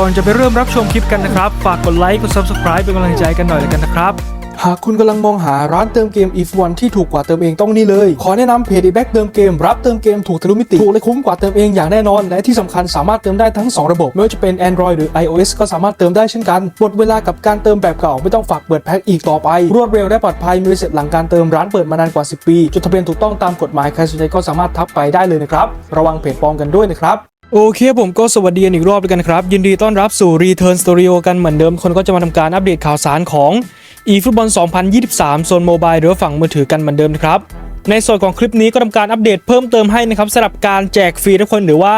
ก่อนจะไปเริ่มรับชมคลิปกันนะครับ ฝากกดไลค์กด subscribe เป็นกำลังใจกันหน่อยแล้วกันนะครับ หากคุณกำลังมองหาร้านเติมเกม if one ที่ถูกกว่าเติมเองต้องนี่เลย ขอแนะนำเพจ e b a c เติมเกม รับเติมเกมถูกทะลุมิติ ถูกและคุ้มกว่าเติมเองอย่างแน่นอน และที่สำคัญสามารถเติมได้ทั้ง 2 ระบบ ไม่ว่าจะเป็น Android หรือ iOS ก็สามารถเติมได้เช่นกันหมดเวลากับการเติมแบบเก่าไม่ต้องฝากเปิดแพ็คอีกต่อไป รวดเร็วและปลอดภัยมีรีเซ็ตหลังการเติมร้านเปิดมานานกว่า 10 ปีจดทะเบียนถูกต้องตามกฎหมายใครสนใจก็สามารถทักไปได้เลยนะครับระวังเพจปลอมกันด้วยนะครับ โอเคผมก็สวัสดีอีกรอบด้วยกันครับ ยินดีต้อนรับสู่ Return Studio กันเหมือนเดิมคนก็จะมาทำการอัปเดตข่าวสารของ eFootball 2023 โซนโมบายหรือฝั่งมือถือกันเหมือนเดิมนะครับ ในส่วนของคลิปนี้ก็ทำการอัปเดตเพิ่มเติมให้นะครับสำหรับการแจกฟรีทุกคนหรือว่า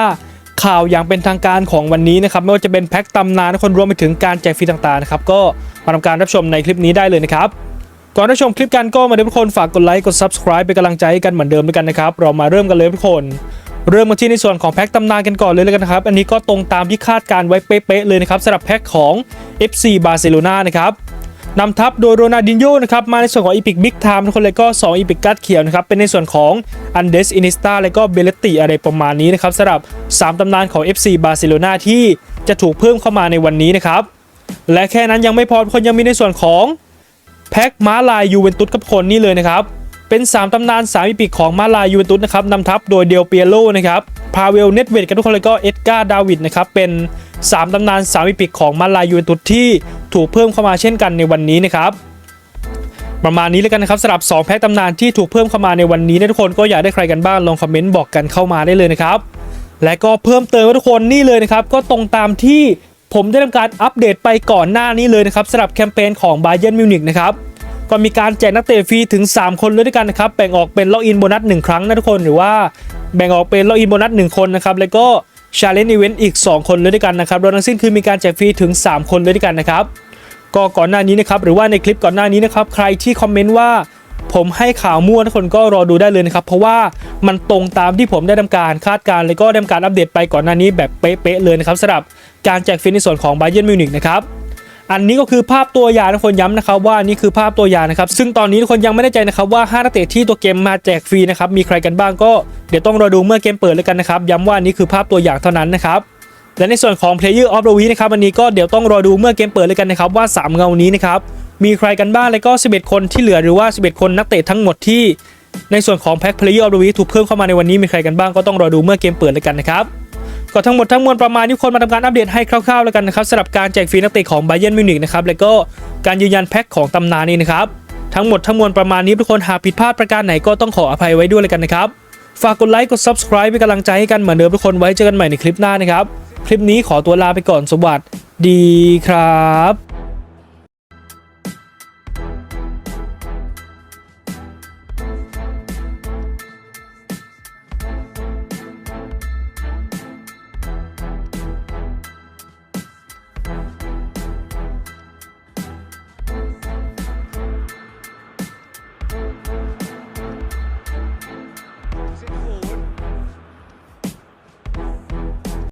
ข่าวอย่างเป็นทางการของวันนี้นะครับไม่ว่าจะเป็นแพ็คตำนานทุกคนรวมไปถึงการแจกฟรีต่างๆนะครับก็มาทำการรับชมในคลิปนี้ได้เลยนะครับก่อนรับชมคลิปกันก็มาเดี๋ยทุกคนฝากกดไลค์กด subscribe เป็นกำลังใจกันเหมือนเดิมด้วยกันนะครับเรามาเริ่มกันเลยทุกคน เริ่มมาที่ในส่วนของแพ็คตำนานกันก่อนเลยแล้วกันนะครับ อันนี้ก็ตรงตามที่คาดการไว้เป๊ะๆเลยนะครับสำหรับแพ็คของ FC บาร์เซโลนานะครับนำทัพโดยโรนัลดินโญ่นะครับมาในส่วนของอีพิกบิ๊กไทม์ทุกคนเลยก็ 2 อีพิกกัดเขียวนะครับเป็นในส่วนของอันเดสอินิสตาและก็เบเลติอะไรประมาณนี้นะครับสำหรับ 3 ตำนานของ FC บาร์เซโลนาที่จะถูกเพิ่มเข้ามาในวันนี้นะครับและแค่นั้นยังไม่พอคนยังมีในส่วนของแพ็คม้าลายยูเวนตุสกับคนนี่เลยนะครับ เป็น 3ตำนาน3มิปิกของมาลายูเวนตุสนะครับนำทัพโดยเดลเปียโลนะครับพาเวลเนตเวดกับทุกคนเลยก็เอ็ดการ์ดาวิดนะครับเป็น3ตำนาน3มิปิกของมาลายูเวนตุสที่ถูกเพิ่มเข้ามาเช่นกันในวันนี้นะครับประมาณนี้แล้วกันนะครับสำหรับ 2 แพ็คตำนานที่ถูกเพิ่มเข้ามาในวันนี้นะทุกคนก็อยากได้ใครกันบ้างลองคอมเมนต์บอกกันเข้ามาได้เลยนะครับและก็เพิ่มเติมให้ทุกคนนี่เลยนะครับก็ตรงตามที่ผมได้ทำการอัปเดตไปก่อนหน้านี้เลยนะครับสำหรับแคมเปญของ b a y e r n Munich นะครับ ก็มีการแจกนักเตะฟรีถึง 3 คนเลยด้วยกันนะครับแบ่งออกเป็นล็อกอินโบนัส1ครั้งนะทุกคนหรือว่าแบ่งออกเป็นล็อกอินโบนัส1คนนะครับแล้วก็ชาเลนจ์อีเวนต์อีก 2 คนเลยด้วยกันนะครับรวมทั้งสิ้นคือมีการแจกฟรีถึง 3 คนเลยด้วยกันนะครับก็ก่อนหน้านี้นะครับหรือว่าในคลิปก่อนหน้านี้นะครับใครที่คอมเมนต์ว่าผมให้ข่าวมั่วทุกคนก็รอดูได้เลยนะครับ เพราะว่ามันตรงตามที่ผมได้ทำการคาดการณ์และก็ได้ทำการอัปเดตไปก่อนหน้านี้แบบเป๊ะๆเลยนะครับสำหรับการแจกฟรีในส่วนของ b a y e r n Munich นะครับ อันนี้ก็คือภาพตัวอย่างทุกคนย้ำนะครับว่านี่คือภาพตัวอย่างนะครับ ซึ่งตอนนี้ทุกคนยังไม่แน่ใจนะครับว่า 5 นักเตะที่ตัวเกมมาแจกฟรีนะครับมีใครกันบ้างก็เดี๋ยวต้องรอดูเมื่อเกมเปิดแล้วกันนะครับย้ำว่านี่คือภาพตัวอย่างเท่านั้นนะครับและในส่วนของ Player of the Week นะครับวันนี้ก็เดี๋ยวต้องรอดูเมื่อเกมเปิดเลยกันนะครับว่า 3 เงานี้นะครับมีใครกันบ้างแล้วก็ 11 คนที่เหลือหรือว่า 11 คนนักเตะทั้งหมดที่ ในส่วนของแพ็ค Player of the Week ถูกเพิ่มเข้ามาในวันนี้มีใครกันบ้างก็ต้องรอดูเมื่อเกมเปิดเลยกันนะครับ ก็ทั้งหมดทั้งมวลประมาณที่คนมาทำการอัปเดตให้คร่าวๆแล้วกันนะครับสำหรับการแจกฟรีนักเตะของไบเยนมิวนิกนะครับแล้วก็การยืนยันแพ็คของตำนานนี้นะครับทั้งหมดทั้งมวลประมาณนี้ทุกคนหากผิดพลาดประการไหนก็ต้องขออภัยไว้ด้วยเลยกันนะครับฝากกดไลค์กด subscribe เป็นกำลังใจให้กันเหมือนเดิมทุกคนไว้เจอกันใหม่ในคลิปหน้านะครับคลิปนี้ขอตัวลาไปก่อนสวัสดีครับ